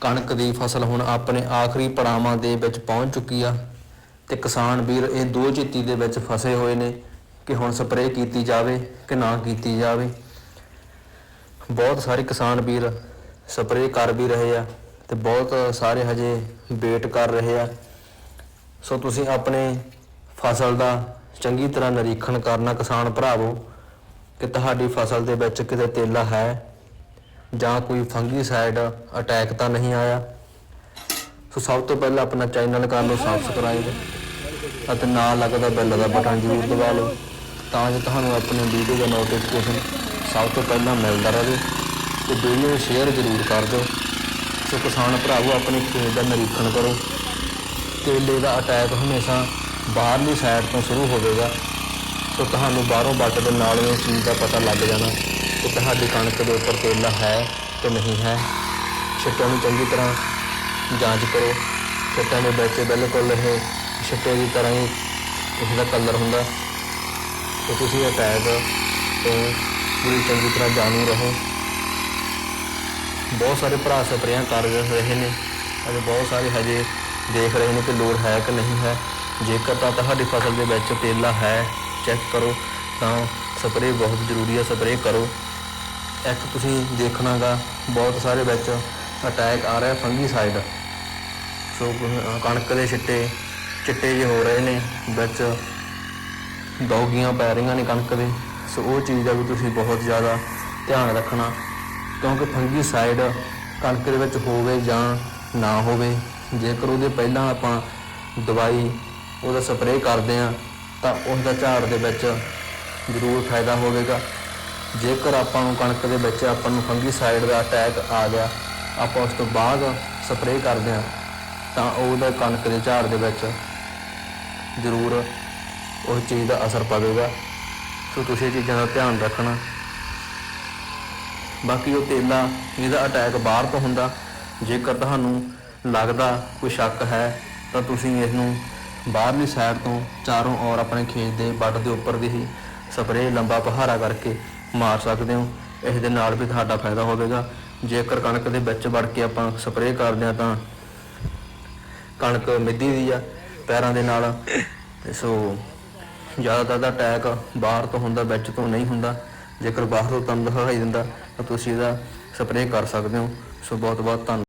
ਕਣਕ ਦੀ ਫਸਲ ਹੁਣ ਆਪਣੇ ਆਖਰੀ ਪੜਾਵਾਂ ਦੇ ਵਿੱਚ ਪਹੁੰਚ ਚੁੱਕੀ ਆ ਤੇ ਕਿਸਾਨ ਵੀਰ ਇਹ ਦੋ ਚਿੱਤੀ ਦੇ ਵਿੱਚ ਫਸੇ ਹੋਏ ਨੇ ਕਿ ਹੁਣ ਸਪਰੇਅ ਕੀਤੀ ਜਾਵੇ ਕਿ ਨਾ ਕੀਤੀ ਜਾਵੇ। ਬਹੁਤ ਸਾਰੇ ਕਿਸਾਨ ਵੀਰ ਸਪਰੇਅ ਕਰ ਵੀ ਰਹੇ ਆ ਤੇ ਬਹੁਤ ਸਾਰੇ ਹਜੇ ਵੇਟ ਕਰ ਰਹੇ ਆ। ਸੋ ਤੁਸੀਂ ਆਪਣੇ ਫਸਲ ਦਾ ਚੰਗੀ ਤਰ੍ਹਾਂ ਨਿਰੀਖਣ ਕਰਨਾ ਕਿਸਾਨ ਭਰਾਵੋ ਕਿ ਤੁਹਾਡੀ ਫਸਲ ਦੇ ਵਿੱਚ ਕਿਤੇ ਤੇਲਾ ਹੈ ਜਾਂ ਕੋਈ ਫੰਗੀਸਾਈਡ ਅਟੈਕ ਤਾਂ ਨਹੀਂ ਆਇਆ। ਸੋ ਸਭ ਤੋਂ ਪਹਿਲਾਂ ਆਪਣਾ ਚੈਨਲ ਕਰ ਲਓ ਸਬਸਕ੍ਰਾਈਬ ਅਤੇ ਨਾਲ ਲੱਗਦਾ ਬੈਲ ਦਾ ਬਟਨ ਜ਼ਰੂਰ ਦਬਾ ਲਓ ਤਾਂ ਜੋ ਤੁਹਾਨੂੰ ਆਪਣੀ ਵੀਡੀਓ ਦਾ ਨੋਟੀਫਿਕੇਸ਼ਨ ਸਭ ਤੋਂ ਪਹਿਲਾਂ ਮਿਲਦਾ ਰਹੇ ਤੇ ਵੀਡੀਓ ਨੂੰ ਸ਼ੇਅਰ ਜ਼ਰੂਰ ਕਰ ਦਿਓ। ਸੋ ਕਿਸਾਨ ਭਰਾਵੋ, ਆਪਣੀ ਖੇਤ ਦਾ ਨਿਰੀਖਣ ਕਰੋ। ਕੇਲੇ ਦਾ ਅਟੈਕ ਹਮੇਸ਼ਾ ਬਾਹਰਲੀ ਸਾਈਡ ਤੋਂ ਸ਼ੁਰੂ ਹੋਵੇਗਾ। ਸੋ ਤੁਹਾਨੂੰ ਬਾਹਰੋਂ ਵੱਟ ਦੇ ਨਾਲ ਇਹ ਚੀਜ਼ ਦਾ ਪਤਾ ਲੱਗ ਜਾਣਾ ਕਿ ਤੁਹਾਡੀ ਕਣਕ ਦੇ ਉੱਪਰ ਤੇਲਾ ਹੈ ਕਿ ਨਹੀਂ ਹੈ। ਛਿੱਟਿਆਂ ਨੂੰ ਚੰਗੀ ਤਰ੍ਹਾਂ ਜਾਂਚ ਕਰੋ। ਛਿੱਟਿਆਂ ਦੇ ਵਿੱਚ ਬਿਲਕੁਲ ਇਹ ਛਿੱਟੇ ਦੀ ਤਰ੍ਹਾਂ ਹੀ ਇਸ ਦਾ ਕਲਰ ਹੁੰਦਾ। ਸੋ ਤੁਸੀਂ ਅਟੈਕ ਤੋਂ ਪੂਰੀ ਚੰਗੀ ਤਰ੍ਹਾਂ ਜਾਣੂ ਰਹੋ। ਬਹੁਤ ਸਾਰੇ ਭਰਾ ਸਪਰੇਆਂ ਕਰ ਰਹੇ ਨੇ। ਅਤੇ ਬਹੁਤ ਸਾਰੇ ਹਜੇ ਦੇਖ ਰਹੇ ਨੇ ਕਿ ਲੋੜ ਹੈ ਕਿ ਨਹੀਂ ਹੈ। ਜੇਕਰ ਤਾਂ ਤੁਹਾਡੀ ਫਸਲ ਦੇ ਵਿੱਚ ਤੇਲਾ ਹੈ ਚੈੱਕ ਕਰੋ, ਤਾਂ ਸਪਰੇਅ ਬਹੁਤ ਜ਼ਰੂਰੀ ਹੈ ਸਪਰੇਅ ਕਰੋ। ਇੱਕ ਤੁਸੀਂ ਦੇਖਣਾਗਾ, ਬਹੁਤ ਸਾਰੇ ਵਿੱਚ ਅਟੈਕ ਆ ਰਿਹਾ ਫੰਗੀਸਾਈਡ ਸੋ ਕਣਕ ਦੇ ਛਿੱਟੇ, ਚਿੱਟੇ ਜਿਹੇ ਹੋ ਰਹੇ ਨੇ, ਵਿੱਚ ਦੌਗੀਆਂ ਪੈ ਰਹੀਆਂ ਨੇ ਕਣਕ ਦੇ। ਸੋ, ਉਹ ਚੀਜ਼ ਦਾ ਵੀ ਤੁਸੀਂ ਬਹੁਤ ਜ਼ਿਆਦਾ ਧਿਆਨ ਰੱਖਣਾ, ਕਿਉਂਕਿ ਫੰਗੀਸਾਈਡ ਕਣਕ ਦੇ ਵਿੱਚ ਹੋਵੇ ਜਾਂ ਨਾ ਹੋਵੇ, ਜੇਕਰ ਉਹਦੇ ਪਹਿਲਾਂ ਆਪਾਂ ਦਵਾਈ ਉਹਦਾ ਸਪਰੇਅ ਕਰਦੇ ਆ ਤਾਂ ਉਸ ਦਾ ਝਾੜ ਦੇ ਵਿੱਚ ਜ਼ਰੂਰ ਫਾਇਦਾ ਹੋਵੇਗਾ। ਜੇਕਰ ਆਪਾਂ ਨੂੰ ਕਣਕ ਦੇ ਵਿੱਚ ਆਪਾਂ ਨੂੰ ਫੰਗੀਸਾਈਡ ਦਾ ਅਟੈਕ ਆ ਗਿਆ, ਆਪਾਂ ਉਸ ਤੋਂ ਬਾਅਦ ਸਪਰੇਅ ਕਰਦੇ ਹਾਂ, ਤਾਂ ਉਹਦਾ ਕਣਕ ਦੇ ਝਾੜ ਦੇ ਵਿੱਚ ਜ਼ਰੂਰ ਉਸ ਚੀਜ਼ ਦਾ ਅਸਰ ਪਵੇਗਾ। ਸੋ ਤੁਸੀਂ ਇਹ ਚੀਜ਼ਾਂ ਦਾ ਧਿਆਨ ਰੱਖਣਾ। ਬਾਕੀ ਉਹ ਤੇਲਾ, ਇਹਦਾ ਅਟੈਕ ਬਾਹਰ ਤੋਂ ਹੁੰਦਾ। ਜੇਕਰ ਤੁਹਾਨੂੰ ਲੱਗਦਾ ਕੋਈ ਸ਼ੱਕ ਹੈ, ਤਾਂ ਤੁਸੀਂ ਇਸ ਨੂੰ ਬਾਹਰਲੀ ਸਾਈਡ ਤੋਂ ਚਾਰੋਂ ਔਰ ਆਪਣੇ ਖੇਤ ਦੇ ਵੱਟ ਦੇ ਉੱਪਰ ਦੀ ਹੀ ਸਪਰੇਅ ਲੰਬਾ ਪਹਾਰਾ ਕਰਕੇ ਮਾਰ ਸਕਦੇ ਹੋ। ਇਸ ਦੇ ਨਾਲ ਵੀ ਤੁਹਾਡਾ ਫਾਇਦਾ ਹੋਵੇਗਾ। ਜੇਕਰ ਕਣਕ ਦੇ ਵਿੱਚ ਵੜ ਕੇ ਆਪਾਂ ਸਪਰੇਅ ਕਰਦੇ ਹਾਂ ਤਾਂ ਕਣਕ ਮਿੱਧੀ ਦੀ ਆ ਪੈਰਾਂ ਦੇ ਨਾਲ। ਸੋ ਜ਼ਿਆਦਾਤਰ ਦਾ ਅਟੈਕ ਬਾਹਰ ਤੋਂ ਹੁੰਦਾ, ਵਿੱਚ ਤੋਂ ਨਹੀਂ ਹੁੰਦਾ। ਜੇਕਰ ਬਾਹਰ ਤੋਂ ਤੁਹਾਨੂੰ ਦਿਖਾਈ ਦਿੰਦਾ ਤਾਂ ਤੁਸੀਂ ਇਹਦਾ ਸਪਰੇਅ ਕਰ ਸਕਦੇ ਹੋ। ਸੋ ਬਹੁਤ ਬਹੁਤ ਧੰਨਵਾਦ।